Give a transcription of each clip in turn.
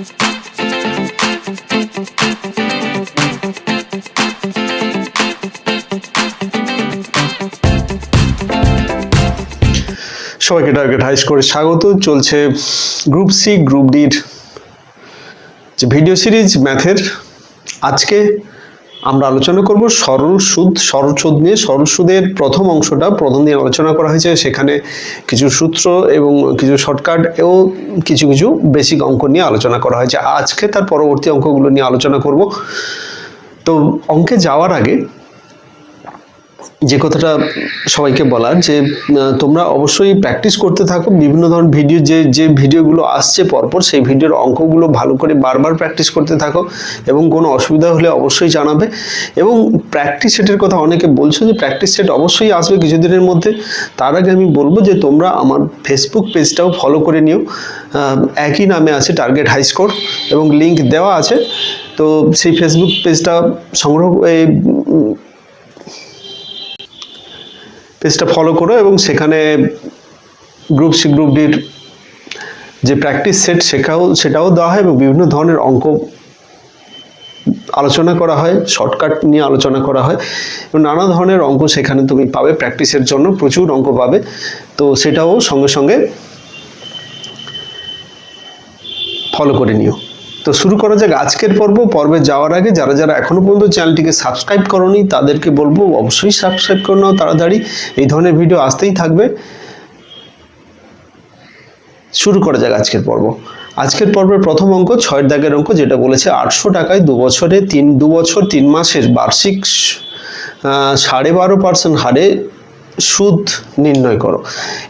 সবাইকে টার্গেট হাইস করে স্বাগত। চলছে গ্রুপ সি গ্রুপ ডির যে ভিডিও সিরিজ ম্যাথের আজকে আমরা আলোচনা করব সরল সুদ সরল সুদ নিয়ে। সরল সুদের প্রথম অংশটা প্রথম দিন আলোচনা করা হয়েছে। সেখানে কিছু সূত্র এবং কিছু শর্টকাট এবং কিছু কিছু বেসিক অঙ্ক নিয়ে আলোচনা করা হয়েছে। আজকে তার পরবর্তী অঙ্কগুলো নিয়ে আলোচনা করব। তো অঙ্কে যাওয়ার আগে যে কথাটা সবাইকে বলার যে তোমরা অবশ্যই প্র্যাকটিস করতে থাকো। বিভিন্ন ধরনের ভিডিও যে যে ভিডিওগুলো আসছে পরপর, সেই ভিডিওর অঙ্কগুলো ভালো করে বারবার প্র্যাকটিস করতে থাকো এবং কোনো অসুবিধা হলে অবশ্যই জানাবে। এবং প্র্যাকটিস সেটের কথা অনেকে বলছো যে প্র্যাকটিস সেট অবশ্যই আসবে কিছুদিনের মধ্যে। তার আগে আমি বলব যে, তোমরা আমার ফেসবুক পেজটাও ফলো করে নিও। একই নামে আছে টার্গেট হাই স্কোর এবং লিংক দেওয়া আছে। তো সেই ফেসবুক পেজটা সংগ্রহ পেজটা ফলো করো এবং সেখানে গ্রুপ সি গ্রুপ ডির যে প্র্যাকটিস সেট শেখাও সেটাও দেওয়া হয় এবং বিভিন্ন ধরনের অঙ্ক আলোচনা করা হয় শর্টকাট নিয়ে আলোচনা করা হয় এবং নানা ধরনের অঙ্ক সেখানে তুমি পাবে প্র্যাকটিসের জন্য, প্রচুর অঙ্ক পাবে। তো সেটাও সঙ্গে সঙ্গে ফলো করে নিও। তো শুরু করা যাক আজকের পর্ব। পর্বে যাওয়ার আগে যারা যারা এখনও পর্যন্ত চ্যানেলটিকে সাবস্ক্রাইব করনি, তাদেরকে বলব অবশ্যই সাবস্ক্রাইব করে নাও তাড়াতাড়ি। এই ধরনের ভিডিও আসতেই থাকবে। শুরু করা যাক আজকের পর্ব। আজকের পর্বের প্রথম অঙ্ক ছয়ের দাগের অঙ্ক যেটা বলেছে আটশো টাকায় দু বছরে তিন দু বছর তিন মাসের বার্ষিক সাড়ে বারো পার্সেন্ট হারে সুদ নির্ণয় করো।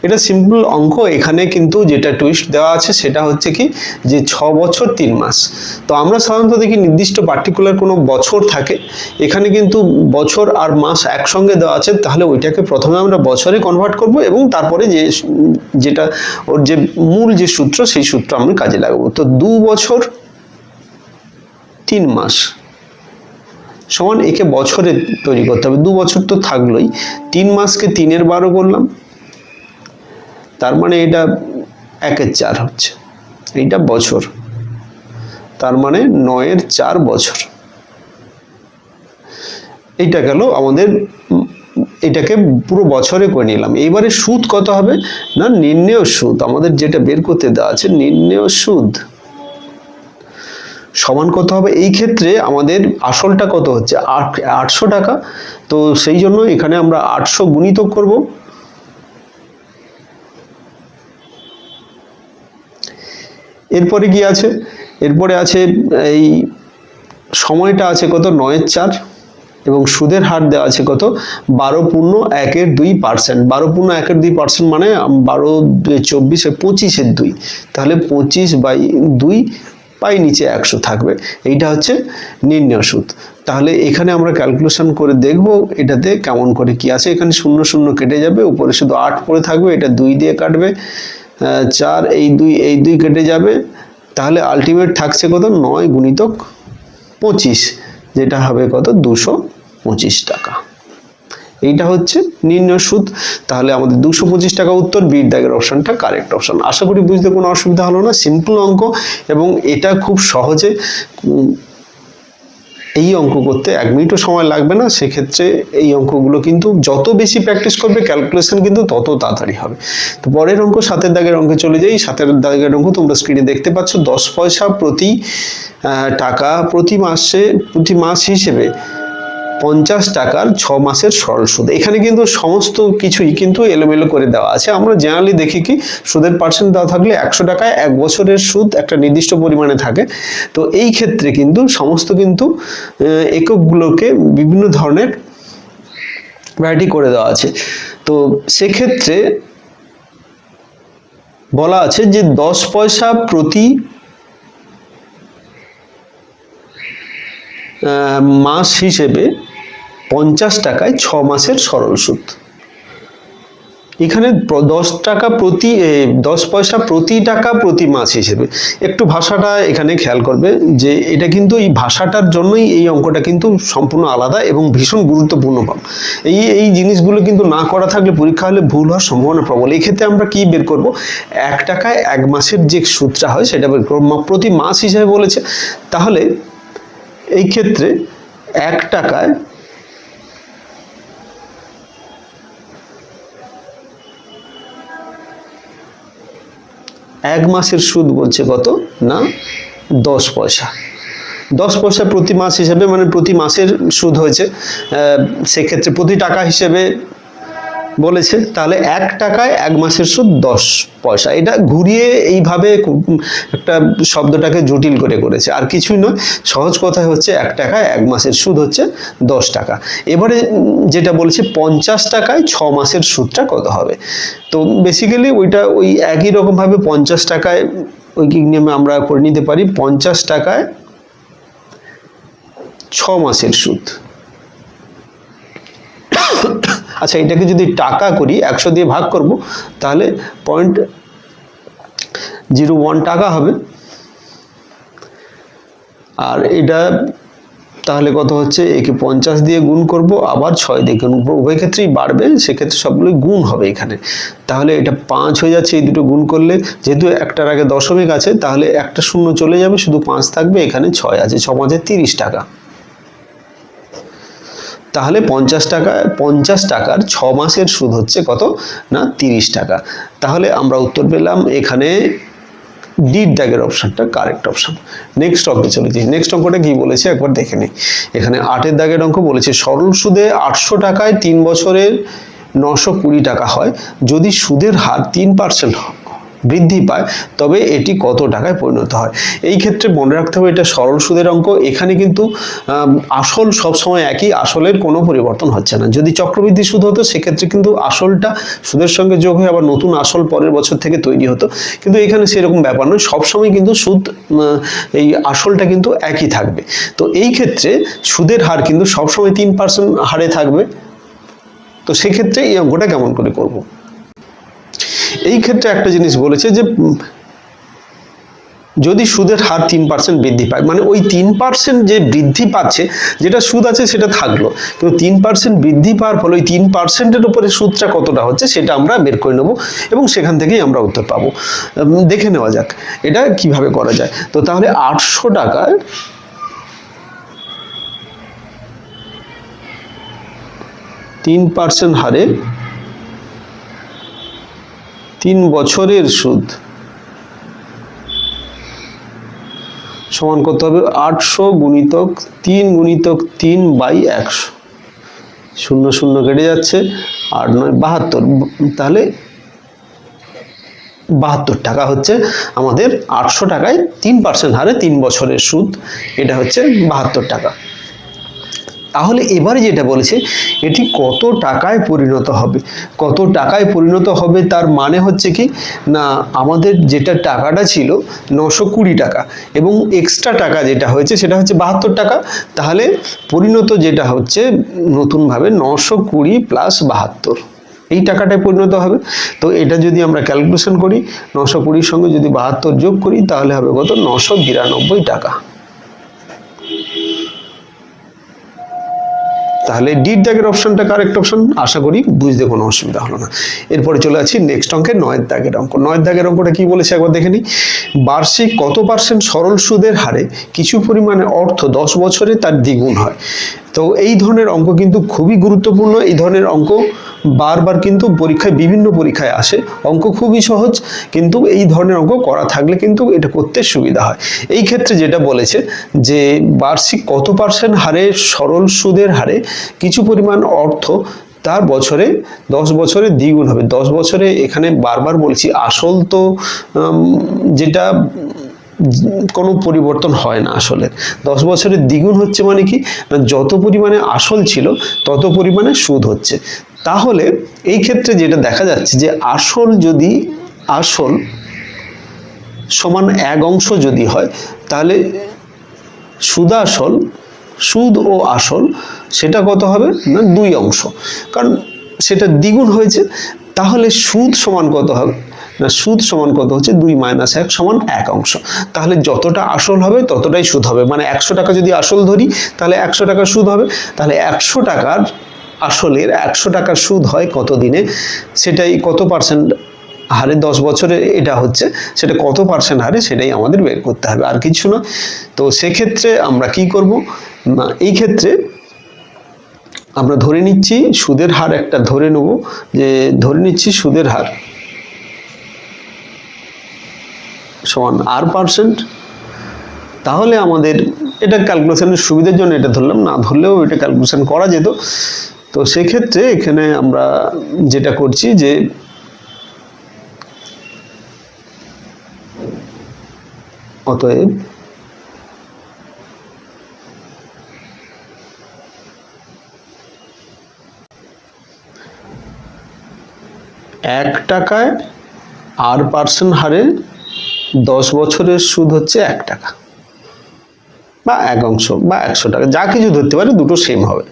এটা সিম্পল অঙ্ক, এখানে কিন্তু যেটা টুইস্ট দেওয়া আছে সেটা হচ্ছে কি যে ছ বছর তিন মাস। তো আমরা সাধারণত দেখি নির্দিষ্ট পার্টিকুলার কোনো বছর থাকে, এখানে কিন্তু বছর আর মাস একসঙ্গে দেওয়া আছে, তাহলে ওইটাকে প্রথমে আমরা বছরে কনভার্ট করব এবং তারপরে যে যেটা ওর যে মূল যে সূত্র, সেই সূত্র আমরা কাজে লাগাবো। তো দু বছর তিন মাস। সমান একে বছরে তৈরি করতে হবে। দু বছর তো থাকলোই। তিন মাসকে তিনের বারো করলাম। তার মানে এটা একের চার হচ্ছে। এইটা বছর। তার মানে নয়ের চার বছর। এইটা গেল আমাদের এটাকে পুরো বছরে করে নিলাম। এইবারে সুদ কত হবে? না, নির্ণেয় সুদ। আমাদের যেটা বের করতে দেওয়া আছে, নির্ণেয় সুদ। সমান কত হবে? এই ক্ষেত্রে আমাদের আসলটা কত হচ্ছে? আট, আটশো টাকা। তো সেই জন্য এখানে আমরা আটশো গুণিতক করব। এরপরে কি আছে? এরপরে আছে এই সময়টা আছে কত? নয়ের চার। এবং সুদের হার দেওয়া আছে কত? বারো পূর্ণ একের দুই পার্সেন্ট বারো পূর্ণ একের দুই পার্সেন্ট মানে বারো চব্বিশে পঁচিশের দুই। তাহলে পঁচিশ বাই দুই পাই নিচে একশো থাকবে। এইটা হচ্ছে নির্ণয় সুদ। তাহলে এখানে আমরা ক্যালকুলেশন করে দেখব এটাতে কেমন করে কি আছে। এখানে শূন্য শূন্য কেটে যাবে, উপরে শুধু আট পড়ে থাকবে, এটা দুই দিয়ে কাটবে চার এই দুই এই দুই কেটে যাবে। তাহলে আলটিমেট থাকছে কত? নয় গুণিতক পঁচিশ, যেটা হবে কত? দুশো পঁচিশ টাকা। এইটা হচ্ছে নির্ণয় সুদ। তাহলে আমাদের দুশো পঁচিশ টাকা উত্তর বির দাগের অপশনটা কারেক্ট অপশন আশা করি বুঝতে কোনো অসুবিধা হলো না। সিম্পল অঙ্ক এবং এটা খুব সহজে এই অঙ্ক করতে এক মিনিটও সময় লাগবে না। সেক্ষেত্রে এই অঙ্কগুলো কিন্তু যত বেশি প্র্যাকটিস করবে ক্যালকুলেশন কিন্তু তত তাড়াতাড়ি হবে। তো পরের অঙ্ক সাতের দাগের অঙ্কে চলে যাই। সাতের দাগের অঙ্ক তোমরা স্ক্রিনে দেখতে পাচ্ছ। দশ পয়সা প্রতি টাকা প্রতি মাসে, প্রতি মাস হিসেবে পঞ্চাশ টাকার ছ মাসের সরল সুদ। এখানে কিন্তু সমস্ত কিছুই কিন্তু এলোমেলো করে দেওয়া আছে। আমরা জেনারেলি দেখি কি, সুদের পার্সেন্ট দেওয়া থাকলে একশো টাকায় এক বছরের সুদ একটা নির্দিষ্ট পরিমাণে থাকে। তো এই ক্ষেত্রে কিন্তু সমস্ত কিন্তু এককগুলোকে বিভিন্ন ধরনের ভ্যারাইটি করে দেওয়া আছে। তো সেক্ষেত্রে বলা আছে যে দশ পয়সা প্রতি মাস হিসেবে পঞ্চাশ টাকায় ছ মাসের সরল সুদ। এখানে দশ টাকা প্রতি দশ পয়সা প্রতি টাকা প্রতি মাস হিসেবে। একটু ভাষাটা এখানে খেয়াল করবে যে এটা কিন্তু এই ভাষাটার জন্যই এই অঙ্কটা কিন্তু সম্পূর্ণ আলাদা এবং ভীষণ গুরুত্বপূর্ণ পাব এই এই জিনিসগুলো কিন্তু না করা থাকলে পরীক্ষা হলে ভুল হওয়ার সম্ভাবনা প্রবল। এই ক্ষেত্রে আমরা কি বের করব? এক টাকায় এক মাসের যে সুদটা হয় সেটা বের করব। প্রতি মাস হিসেবে বলেছে। তাহলে এই ক্ষেত্রে এক টাকায় এক মাসের সুদ বলছে কত? না, দশ পয়সা। দশ পয়সা প্রতি মাস হিসেবে মানে প্রতি মাসের সুদ হয়েছে সেক্ষেত্রে প্রতি টাকা হিসেবে বলেছে, তাহলে এক টাকায় এক মাসের সুদ দশ পয়সা। এটা ঘুরিয়ে এইভাবে একটা শব্দটাকে জটিল করে করেছে। আর কিছুই নয়, সহজ কথা হচ্ছে এক টাকায় এক মাসের সুদ হচ্ছে দশ টাকা। এবারে যেটা বলেছে পঞ্চাশ টাকায় ছ মাসের সুদটা কত হবে? তো বেসিক্যালি ওইটা ওই একই রকমভাবে পঞ্চাশ টাকায়, ওই নিয়মে আমরা করে নিতে পারি, পঞ্চাশ টাকায় ছ মাসের সুদ। আচ্ছা এটাকে যদি টাকা করি, একশো দিয়ে ভাগ করব, তাহলে পয়েন্ট জিরো ওয়ান টাকা হবে। আর এটা তাহলে কত হচ্ছে? একে পঞ্চাশ দিয়ে গুণ করব, আবার ছয় দিয়ে গুণ করব। উভয় ক্ষেত্রেই বাড়বে, সেক্ষেত্রে সবগুলোই গুণ হবে এখানে। তাহলে এটা পাঁচ হয়ে যাচ্ছে, এই দুটো গুণ করলে, যেহেতু একটার আগে দশমিক আছে, তাহলে একটা শূন্য চলে যাবে, শুধু পাঁচ থাকবে, এখানে ছয় আছে ছ পাঁচে তিরিশ টাকা। তাহলে পঞ্চাশ টাকা, পঞ্চাশ টাকার ছ মাসের সুদ হচ্ছে কত? না, তিরিশ টাকা। তাহলে আমরা উত্তর পেলাম এখানে ডির দাগের অপশানটা কারেক্ট অপশান নেক্সট অঙ্কে চলেছি নেক্সট অঙ্কটা কি বলেছে? একবার দেখে নিই এখানে আটের দাগের অঙ্ক বলেছে, সরল সুদে আটশো টাকায় তিন বছরের নশো কুড়ি টাকা হয়। যদি সুদের হার তিন পার্সেন্ট বৃদ্ধি পায়, তবে এটি কত টাকায় পরিণত হয়? এই ক্ষেত্রে মনে রাখতে হবে এটা সরল সুদের অঙ্ক। এখানে কিন্তু আসল সবসময় একই, আসলের কোনো পরিবর্তন হচ্ছে না। যদি চক্রবৃদ্ধি সুদ হতো, সেক্ষেত্রে কিন্তু আসলটা সুদের সঙ্গে যোগ হয়ে আবার নতুন আসল পরের বছর থেকে তৈরি হতো। কিন্তু এখানে সেরকম ব্যাপার নয়। সবসময় কিন্তু সুদ এই আসলটা কিন্তু একই থাকবে। তো এই ক্ষেত্রে সুদের হার কিন্তু সবসময় তিন পার্সেন্ট হারে থাকবে। তো সেক্ষেত্রে এই অঙ্কটা কেমন করে করব? এই ক্ষেত্রে একটা জিনিস বলেছে যে যদি সুদের হার তিন পার্সেন্ট বৃদ্ধি পায় মানে ওই তিন পার্সেন্ট যে বৃদ্ধি পাচ্ছে, যেটা সুদ আছে সেটা থাকল। কিন্তু তিন পার্সেন্ট বৃদ্ধি পাওয়ার ফলে ওই তিন পার্সেন্টের উপরে সুদটা কতটা হচ্ছে সেটা আমরা বের করে নেব এবং সেখান থেকেই আমরা উত্তর পাবো। দেখে নেওয়া যাক, এটা কীভাবে করা যায়। তো তাহলে আটশো টাকায় তিন পার্সেন্ট হারে তিন বছরের সুদ। সমান করতে হবে আটশো গুণিতক তিন গুণিতক তিন বাই একশো। শূন্য শূন্য কেটে যাচ্ছে, আট নয় বাহাত্তর। তাহলে বাহাত্তর টাকা হচ্ছে আমাদের আটশো টাকায় তিন পার্সেন্ট হারে তিন বছরের সুদ। এটা হচ্ছে বাহাত্তর টাকা। তাহলে এবারে যেটা বলেছে, এটি কত টাকায় পরিণত হবে? কত টাকায় পরিণত হবে তার মানে হচ্ছে কি, না, আমাদের যেটা টাকাটা ছিল নশো কুড়ি টাকা এবং এক্সট্রা টাকা যেটা হয়েছে সেটা হচ্ছে বাহাত্তর টাকা। তাহলে পরিণত যেটা হচ্ছে নতুনভাবে নশো কুড়ি প্লাস বাহাত্তর। এই টাকাটায় পরিণত হবে। তো এটা যদি আমরা ক্যালকুলেশন করি, নশো কুড়ির সঙ্গে যদি বাহাত্তর যোগ করি, তাহলে হবে কত? নশো বিরানব্বই টাকা। তাহলে ডিড দাগের অপশনটা কারেক্ট অপশন আশা করি বুঝতে কোনো অসুবিধা হলো না। এরপরে চলে আছি নেক্সট অঙ্কে নয়ের দাগের অঙ্ক। নয়ের দাগের অঙ্কটা কি বলেছে একবার দেখে নিই। বার্ষিক কত পার্সেন্ট সরল সুদের হারে কিছু পরিমাণে অর্থ দশ বছরে তার দ্বিগুণ হয়? তো এই ধরনের অঙ্ক কিন্তু খুবই গুরুত্বপূর্ণ। এই ধরনের অঙ্ক বারবার কিন্তু পরীক্ষায়, বিভিন্ন পরীক্ষায় আসে। অঙ্ক খুবই সহজ, কিন্তু এই ধরনের অঙ্ক করা থাকলে কিন্তু এটা করতে সুবিধা হয়। এই ক্ষেত্রে যেটা বলেছে যে, বার্ষিক কত পার্সেন্ট হারে সরল সুদের হারে কিছু পরিমাণ অর্থ তার বছরে দশ বছরে দ্বিগুণ হবে। দশ বছরে এখানে বারবার বলছি, আসল তো যেটা কোনো পরিবর্তন হয় না আসলে। দশ বছরের দ্বিগুণ হচ্ছে মানে কি? না, যত পরিমাণে আসল ছিল, তত পরিমাণে সুদ হচ্ছে। তাহলে এই ক্ষেত্রে যেটা দেখা যাচ্ছে যে আসল যদি আসল সমান এক অংশ যদি হয়, তাহলে সুদাসল সুদ ও আসল, সেটা কত হবে? না, দুই অংশ। কারণ সেটা দ্বিগুণ হয়েছে, তাহলে সুদ সমান কত হবে? না, সুদ সমান কত হচ্ছে? দুই মাইনাস এক সমান এক অংশ। তাহলে যতটা আসল হবে, ততটাই সুদ হবে। মানে একশো টাকা যদি আসল ধরি, তাহলে একশো টাকার সুদ হবে। তাহলে একশো টাকার আসলের একশো টাকার সুদ হয় কত দিনে সেটাই কত পার্সেন্ট হারে দশ বছরে এটা হচ্ছে, সেটা কত পার্সেন্ট হারে সেটাই আমাদের বের করতে হবে, আর কিছু না। তো সেক্ষেত্রে আমরা কি করব? এই ক্ষেত্রে আমরা ধরে নিচ্ছি সুদের হার একটা ধরে নেব, যে ধরে নিচ্ছি সুদের হার সমান আর পার্সেন্ট তাহলে আমাদের এটা ক্যালকুলেশনের সুবিধার জন্য এটা ধরলাম, না ধরলেও এটা ক্যালকুলেশন করা যেত। তো সেক্ষেত্রে এখানে আমরা যেটা করছি যে অতএব এক টাকায় আর পার্সেন্ট হারে দশ বছরের সুদ হচ্ছে এক টাকা। বা এক অংশ বা একশো টাকা, যা কিছু ধরতে পারে দুটো সেম হবে।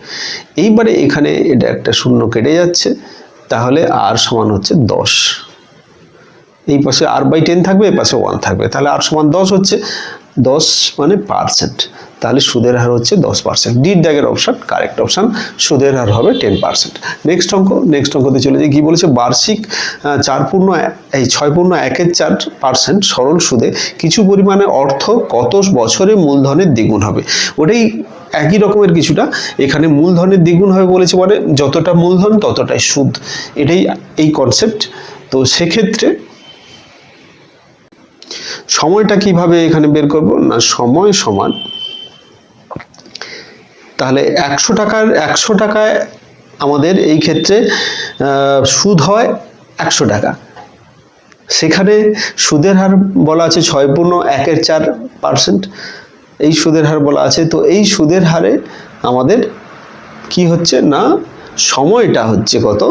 এইবারে এখানে এটা একটা শূন্য কেটে যাচ্ছে, তাহলে আর সমান হচ্ছে দশ। এই পাশে আর বাই টেন থাকবে, এই পাশে ওয়ান থাকবে, তাহলে আর সমান দশ হচ্ছে, দশ মানে পার্সেন্ট তাহলে সুদের হার হচ্ছে দশ পার্সেন্ট ডিড দাগের অপশান কারেক্ট অপশান সুদের হার হবে টেন পার্সেন্ট নেক্সট অঙ্ক নেক্সট অঙ্কতে চলে যাই। কি বলেছে? বার্ষিক চার পূর্ণ এই ছয় পূর্ণ একের চার পার্সেন্ট সরল সুদে কিছু পরিমাণে অর্থ কত বছরে মূলধনের দ্বিগুণ হবে? ওটাই একই রকমের কিছুটা। এখানে মূলধনের দ্বিগুণ হবে বলেছে মানে যতটা মূলধন, ততটাই সুদ। এটাই এই কনসেপ্ট তো সেক্ষেত্রে সময়টা কীভাবে এখানে বের করব? না, সময় সমান তাহলে একশো টাকার, একশো টাকায় আমাদের এই ক্ষেত্রে সুদ হয় একশো টাকা। সেখানে সুদের হার বলা আছে ছয় পূর্ণ একের চার পার্সেন্ট এই সুদের হার বলা আছে, তো এই সুদের হারে আমাদের কি হচ্ছে না, সময়টা হচ্ছে কত,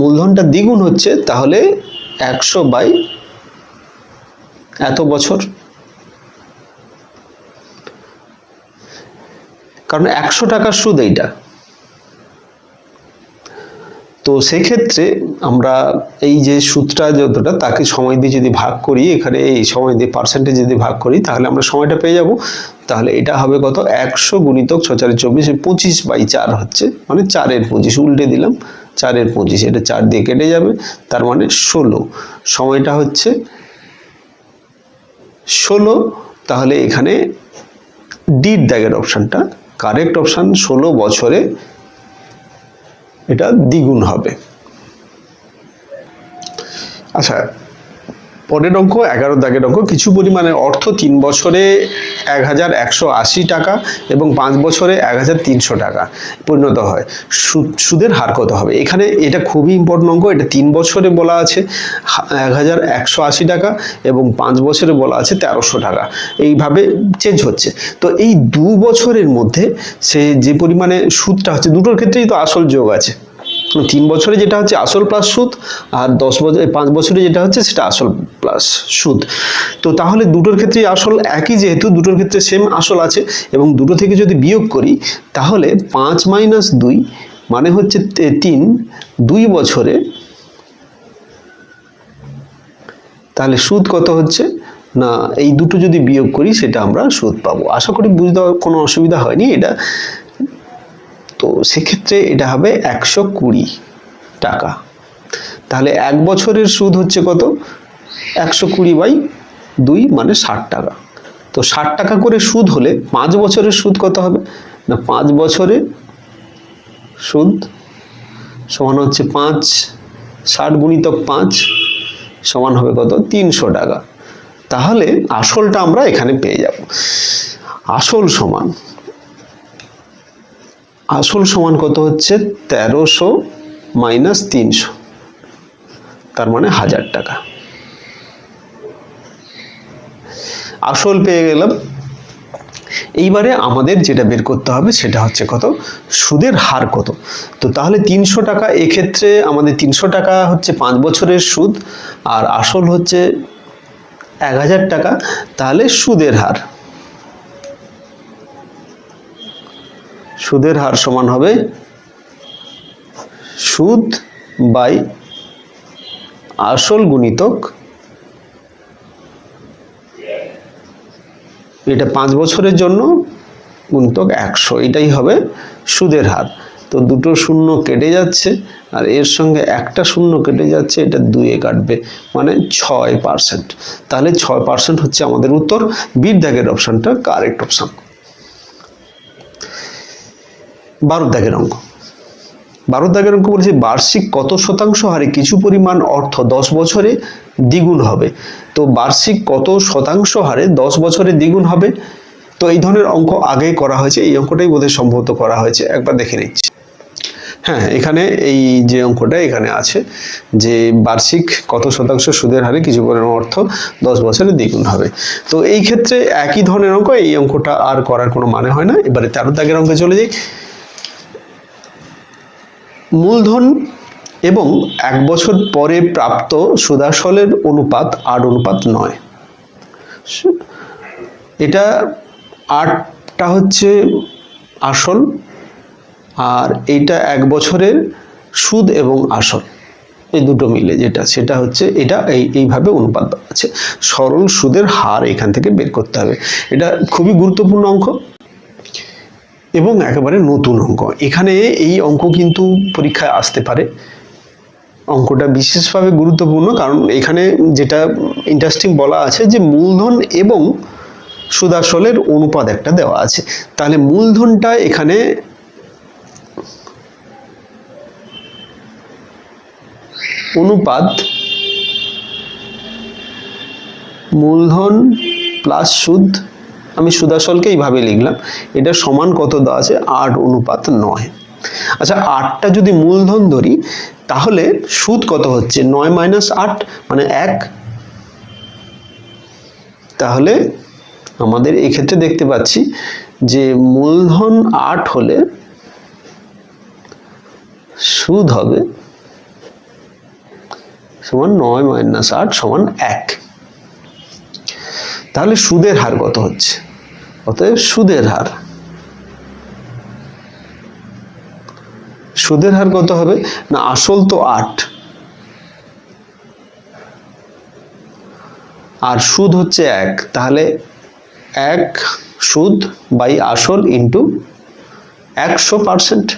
মূলধনটা দ্বিগুণ হচ্ছে, তাহলে একশো বাই এত বছর। কারণ একশো টাকার সুদ এইটা। তো সেক্ষেত্রে আমরা এই যে সুদটা যতটা, তাকে সময় দিয়ে যদি ভাগ করি, এখানে এই সময় দিয়ে পার্সেন্টেজ যদি ভাগ করি, তাহলে আমরা সময়টা পেয়ে যাব। তাহলে এটা হবে কত? একশো গুণিতক ছচারি চব্বিশ পঁচিশ বাই চার হচ্ছে মানে চারের পঁচিশ, উল্টে দিলাম, চারের পঁচিশ, এটা চার দিয়ে কেটে যাবে, তার মানে ষোলো। সময়টা হচ্ছে ষোলো, তাহলে এখানে ডিড দাগের অপশানটা কারেক্ট অপশান ষোলো বছরে এটা দ্বিগুণ হবে। আচ্ছা পরের অঙ্ক, এগারো দাগের অঙ্ক, কিছু পরিমাণে অর্থ তিন বছরে এক হাজার একশো আশি টাকা এবং পাঁচ বছরে এক হাজার তিনশো টাকা পরিণত হয়। সুদ, সুদের হার কত হবে? এখানে এটা খুবই ইম্পর্টেন্ট অঙ্ক, এটা তিন বছরে বলা আছে এক হাজার একশো আশি টাকা এবং পাঁচ বছরে বলা আছে তেরোশো টাকা। এইভাবে চেঞ্জ হচ্ছে। তো এই দু বছরের মধ্যে সে যে পরিমাণে সুদটা হচ্ছে, দুটোর ক্ষেত্রেই তো আসল যোগ আছে। তিন বছরে যেটা হচ্ছে আসল প্লাস সুদ আর দশ বছর পাঁচ বছরে যেটা হচ্ছে সেটা আসল প্লাস সুদ। তো তাহলে দুটোর ক্ষেত্রে আসল একই যেহেতু, দুটোর ক্ষেত্রে সেম আসল আছে এবং দুটো থেকে যদি বিয়োগ করি, তাহলে পাঁচ মাইনাস দুই মানে হচ্ছে তিন, দুই বছরে তাহলে সুদ কত হচ্ছে? না, এই দুটো যদি বিয়োগ করি, সেটা আমরা সুদ পাবো। আশা করি বুঝতে কোনো অসুবিধা হয়নি। এটা তো সেক্ষেত্রে এটা হবে একশো কুড়ি টাকা। তাহলে এক বছরের সুদ হচ্ছে কত? একশো কুড়ি বাই দুই মানে ষাট টাকা। তো ষাট টাকা করে সুদ হলে পাঁচ বছরের সুদ কত হবে? না, পাঁচ বছরে সুদ সমান হচ্ছে পাঁচ, ষাট গুণিতক পাঁচ সমান হবে কত? তিনশো টাকা। তাহলে আসলটা আমরা এখানে পেয়ে যাব। আসল সমান আসল সমান কত হচ্ছে? তেরোশো মাইনাস তিনশো। তার মানে হাজার টাকা। আসল পেয়ে গেলাম। এইবারে আমাদের যেটা বের করতে হবে সেটা হচ্ছে কত? সুদের হার কত? তো তাহলে তিনশো টাকা, এক্ষেত্রে আমাদের তিনশো টাকা হচ্ছে পাঁচ বছরের সুদ, আর আসল হচ্ছে এক হাজার টাকা, তাহলে সুদের হার। সুদের হার সমান হবে সুদ বাই আসল গুণিতক। এটা পাঁচ বছরের জন্য গুণিতক একশো, এটাই হবে সুদের হার। তো দুটো শূন্য কেটে যাচ্ছে আর এর সঙ্গে একটা শূন্য কেটে যাচ্ছে, এটা দুয়ে কাটবে মানে ছয় পার্সেন্ট তাহলে ছয় পার্সেন্ট হচ্ছে আমাদের উত্তর। বির দাগের অপশানটা কারেক্ট অপশান বারো দাগের অঙ্ক। বারো দাগের অঙ্ক বলেছে, বার্ষিক কত শতাংশ হারে কিছু পরিমাণ অর্থ দশ বছরে দ্বিগুণ হবে? তো বার্ষিক কত শতাংশ হারে দশ বছরে দ্বিগুণ হবে? তো এই ধরনের অঙ্ক আগে করা হয়েছে, এই অঙ্কটাই বোধহয় সম্ভবত করা হয়েছে। একবার দেখে নিচ্ছি। হ্যাঁ এখানে এই যে অঙ্কটা এখানে আছে যে বার্ষিক কত শতাংশ সুদের হারে কিছু পরিমাণ অর্থ দশ বছরে দ্বিগুণ হবে। তো এই ক্ষেত্রে একই ধরনের অঙ্ক, এই অঙ্কটা আর করার কোনো মানে হয় না। এবারে তেরো দাগের অঙ্কে চলে যাই। মূলধন এবং এক বছর পরে প্রাপ্ত সুদাসলের অনুপাত আট অনুপাত নয়। এটা আটটা হচ্ছে আসল আর এইটা এক বছরের সুদ এবং আসল। এই দুটো মিলে যেটা, সেটা হচ্ছে এটা এই, এইভাবে অনুপাত আছে। সরল সুদের হার এখান থেকে বের করতে হবে। এটা খুবই গুরুত্বপূর্ণ অঙ্ক। এবং একেবারে নতুন অঙ্ক। এখানে এই অঙ্ক কিন্তু পরীক্ষায় আসতে পারে। অঙ্কটা বিশেষভাবে গুরুত্বপূর্ণ কারণ এখানে যেটা ইন্টারেস্টিং বলা আছে যে মূলধন এবং সুদাসলের অনুপাত একটা দেওয়া আছে। তাহলে মূলধনটা এখানে অনুপাত মূলধন প্লাস সুদ আমি সুদাসলকে এইভাবে লিখলাম। এটা সমান কত দেওয়া আছে? আট অনুপাত নয়। আচ্ছা আটটা যদি মূলধন ধরি, তাহলে সুদ কত হচ্ছে? নয় মাইনাস আট মানে এক। তাহলে আমাদের এক্ষেত্রে দেখতে পাচ্ছি যে মূলধন আট হলে সুদ হবে সমান নয় মাইনাস আট সমান এক। তাহলে সুদের হার কত হচ্ছে? অতএব সুদের হার। সুদের হার কত হবে? না, আসল তো আট। আর সুদ হচ্ছে এক। তাহলে এক সুদ বাই আসল ইন্টু একশো পার্সেন্ট।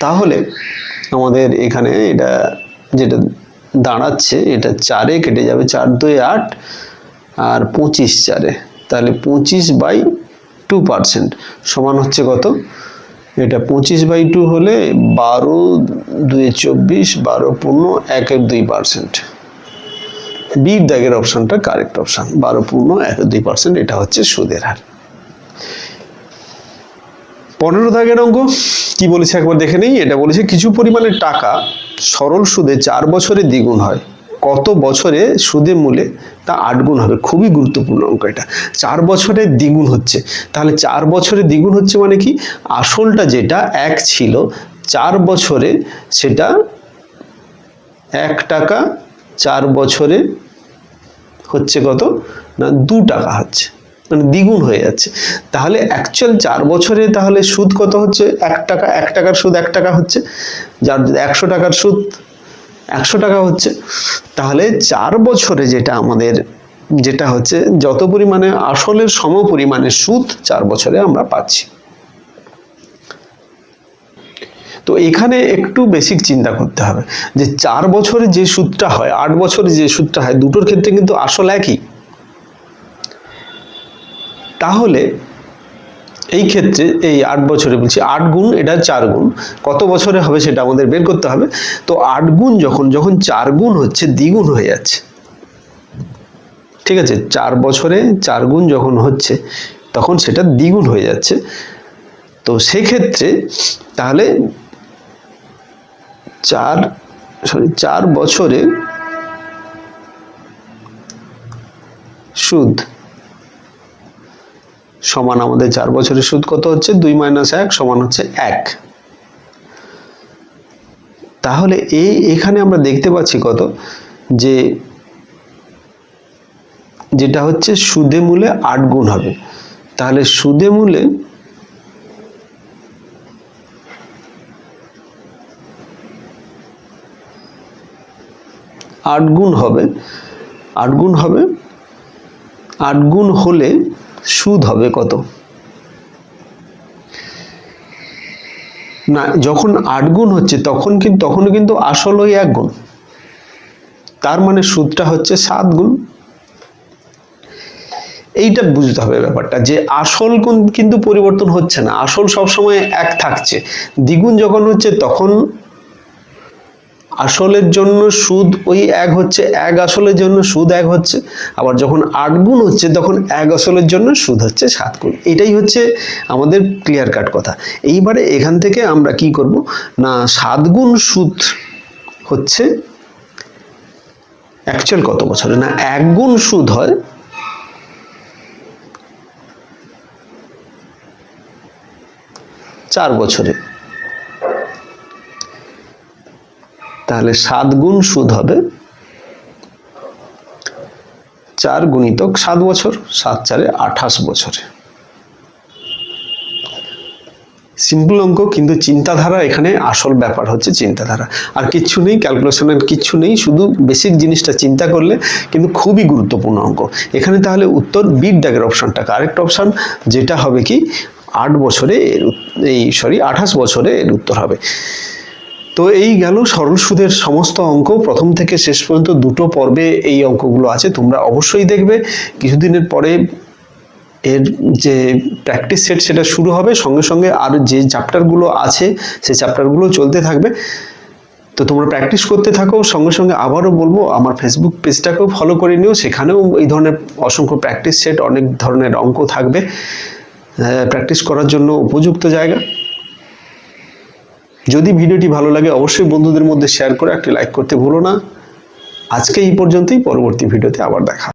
তাহলে আমাদের এখানে এটা যেটা দাঁড়াচ্ছে, এটা চারে কেটে যাবে চার দুই আট। আর পঁচিশ চারে, তাহলে পঁচিশ বাই টু পার্সেন্ট সমান হচ্ছে কত? এটা পঁচিশ বাই টু হলে বারো দুই চব্বিশ, বারো পূর্ণ একের দুই পার্সেন্ট। বির দাগের অপশনটা কারেক্ট অপশন, বারো পূর্ণ একের দুই পার্সেন্ট, এটা হচ্ছে সুদের হার। পনেরো দাগের অঙ্ক, কি বলেছে? একবার দেখে নেই, এটা বলেছে কিছু পরিমাণে টাকা সরল সুদে চার বছরে দ্বিগুণ হয়। কত বছরে সুদে মূলে তা আট গুণ হবে? খুবই গুরুত্বপূর্ণ অঙ্ক এটা। চার বছরে দ্বিগুণ হচ্ছে। তাহলে চার বছরে দ্বিগুণ হচ্ছে মানে কি? আসলটা যেটা এক ছিল, চার বছরে সেটা এক টাকা, চার বছরে হচ্ছে কত? না, দু টাকা হচ্ছে। মানে দ্বিগুণ হয়ে যাচ্ছে। তাহলে অ্যাকচুয়াল চার বছরে তাহলে সুদ কত হচ্ছে? এক টাকা, এক টাকার সুদ এক টাকা হচ্ছে। যার একশো টাকার সুদ একশো টাকা হচ্ছে। তাহলে চার বছরে যেটা আমাদের, যেটা হচ্ছে যত পরিমাণে আসলের সম পরিমাণে সুদ, চার বছরে আমরা পাচ্ছি। তো এখানে একটু বেসিক চিন্তা করতে হবে যে চার বছরে যে সুদটা হয়, আট বছরে যে সুদটা হয়, দুটোর ক্ষেত্রে কিন্তু আসল একই। তাহলে এই ক্ষেত্রে এই আট বছরে বলছি আট গুণ, এটা চার গুণ। কত বছরে হবে সেটা আমাদের বের করতে হবে। তো আট গুণ যখন যখন চার গুণ হচ্ছে, দ্বিগুণ হয়ে যাচ্ছে। ঠিক আছে? চার বছরে চার গুণ যখন হচ্ছে, তখন সেটা দ্বিগুণ হয়ে যাচ্ছে। তো সেক্ষেত্রে তাহলে চার সরি চার বছরে সুদ সমান আমাদের চার বছরের সুদ কত হচ্ছে? দুই মাইনাস এক সমান হচ্ছে এক। তাহলে এই এখানে আমরা দেখতে পাচ্ছি কত? যে যেটা হচ্ছে সুদে মূলে আট গুণ হবে। তাহলে সুদে মূলে আট গুণ হবে। আট গুণ হবে। আট গুণ হলে সুদ হবে কত? না, যখন আট গুণ হচ্ছে, তখন কিন্তু তখন কিন্তু আসল ওই এক গুণ। তার মানে সুদটা হচ্ছে সাত গুণ। এইটা বুঝতে হবে ব্যাপারটা, যে আসল কিন্তু পরিবর্তন হচ্ছে না। আসল সবসময় এক থাকছে। দ্বিগুণ যখন হচ্ছে, তখন আসলের জন্য সুদ ওই এক হচ্ছে, এক আসলের জন্য সুদ এক হচ্ছে, আবার যখন আট গুণ হচ্ছে তখন এক আসলের জন্য সুদ হচ্ছে সাত গুণ। এটাই হচ্ছে আমাদের ক্লিয়ার কাট কথা। এইবারে এখান থেকে আমরা কি করব? না, সাত গুণ সুদ হচ্ছে অ্যাকচুয়াল কত বছরে? না, এক গুণ সুদ হয় চার বছরে। তাহলে সাত গুণ সুদ হবে চার গুণিতক সাত বছর, সাত চারে আঠাশ বছরে। সিম্পল অঙ্ক, কিন্তু চিন্তাধারা এখানে আসল ব্যাপার হচ্ছে চিন্তাধারা। আর কিচ্ছু নেই ক্যালকুলেশনের কিচ্ছু নেই, শুধু বেসিক জিনিসটা চিন্তা করলে কিন্তু খুবই গুরুত্বপূর্ণ অঙ্ক। এখানে তাহলে উত্তর বিট ডাকের অপশনটা কারেক্ট অপশান যেটা হবে কি, আট বছরে এই সরি আঠাশ বছরে এর উত্তর হবে। তো এই গেল সরল সুদের সমস্ত অঙ্ক। প্রথম থেকে শেষ পর্যন্ত দুটো পর্বে এই অঙ্কগুলো আছে, তোমরা অবশ্যই দেখবে। কিছুদিনের পরে এর যে প্র্যাকটিস সেট সেটা শুরু হবে। সঙ্গে সঙ্গে আর যে চ্যাপ্টারগুলো আছে, সেই চ্যাপ্টারগুলো চলতে থাকবে। তো তোমরা প্র্যাকটিস করতে থাকো। সঙ্গে সঙ্গে আবারও বলব, আমার ফেসবুক পেজটাকেও ফলো করে নিও। সেখানেও এই ধরনের অসংখ্য প্র্যাকটিস সেট অনেক ধরনের অঙ্ক থাকবে। প্র্যাকটিস করার জন্য উপযুক্ত জায়গা। যদি ভিডিওটি ভালো লাগে, অবশ্যই বন্ধুদের মধ্যে শেয়ার করে একটি লাইক করতে ভুলো না। আজকে এই পর্যন্তই, পরবর্তী ভিডিওতে আবার দেখা